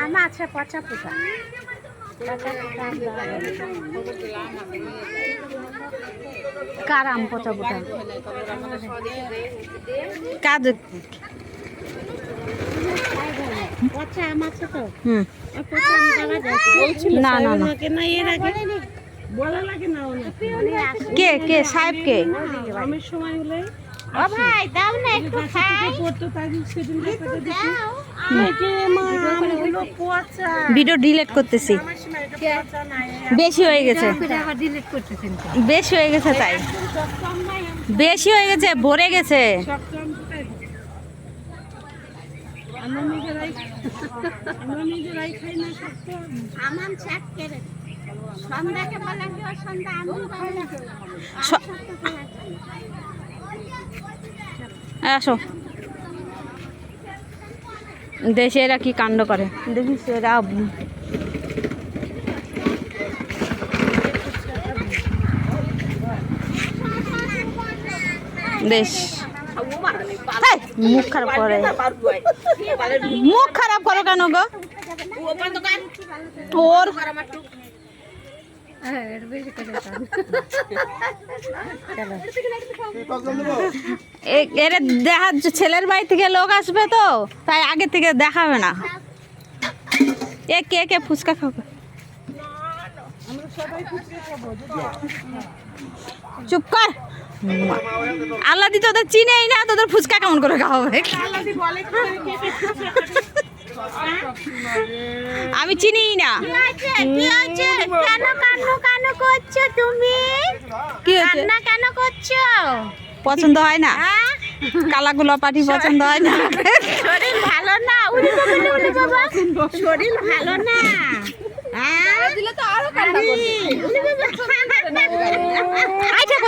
আম আছে পচা আম যাবে। কার আম পচা পোতা কাজ পচা আম আছে তো। হুম। ওই পচা আম দেওয়া যায় না না না। না এর আগে। বলা লাগে না কে কে? সাহেব কে আমের সময় হলে ও ভাই দাও না একটু খাই। পড়তো তাই সেদিন দাও আমগুলো পচা। ভিডিও ডিলিট করতেছি। বেশি হয়ে গেছে। আবার ডিলিট করতেছেন বেশি হয়ে গেছে তাই। বেশি হয়ে গেছে ভরে গেছে। সন্ধ্যাকে সন্ধ্যা আমি আসো। দেশে এরা কি কাণ্ড করে? দেখিস এরা হেই, মুখ খারাপ করে। মুখ খারাপ করো কেন গো? ওর দেখা ছেলের বাড়ি থেকে লোক আসবে তো তাই আগে থেকে দেখাবে না। এ কে কে ফুচকা খাবে? চুপ কর। আল্লাহ দি তোদের চিনেই না তোদের ফুচকা কেমন করে খাওয়াবে? আমি চিনি না। কেন কান্না কেন করছ তুমি? কি কান্না কেন করছ? পছন্দ হয় না? হ্যাঁ? কালাগুলো পাটি পছন্দ হয় না? শরীর ভালো না? উনি বাবা না, উনি বাবা শরীর ভালো না? হ্যাঁ? দিলে তো আরও কান্না করবে। উনি বাবা আইটা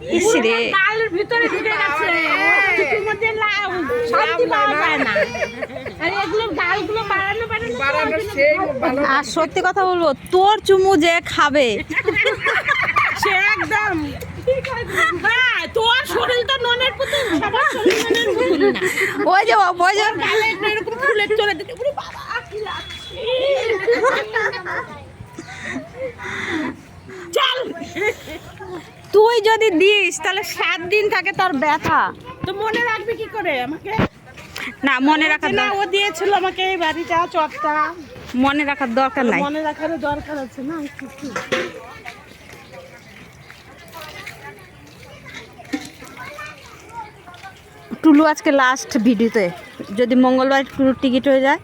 রে। গালের ভিতরে ঢুকে গেছে। কিছুর মধ্যে শান্তি পাওয়া যায় না। আর এগুলো গালগুলো বাড়ানো বাড়ানো আর সত্যি কথা বলব তোর চুমু যে খাবে। সে একদম। হ্যাঁ তোর শরীর তো ননের পুতুল সবার শরীর ননের পুতুল না। ওই যে ওই যে। গালে এরকম ফুলের চলে দিতে ওরে বাবা কি লাগছে। চল তুই যদি দিস তাহলে সাত দিন থাকে তোর ব্যথা। তো মনে রাখবি কি করে আমাকে? না মনে রাখার না ও দিয়েছিল আমাকে এই বাড়িটা চটটা মনে রাখার দরকার নাই। মনে রাখার দরকার আছে না কিছু টুলু আজকে লাস্ট ভিডিওতে। যদি মঙ্গলবার টুলুর টিকিট হয়ে যায়।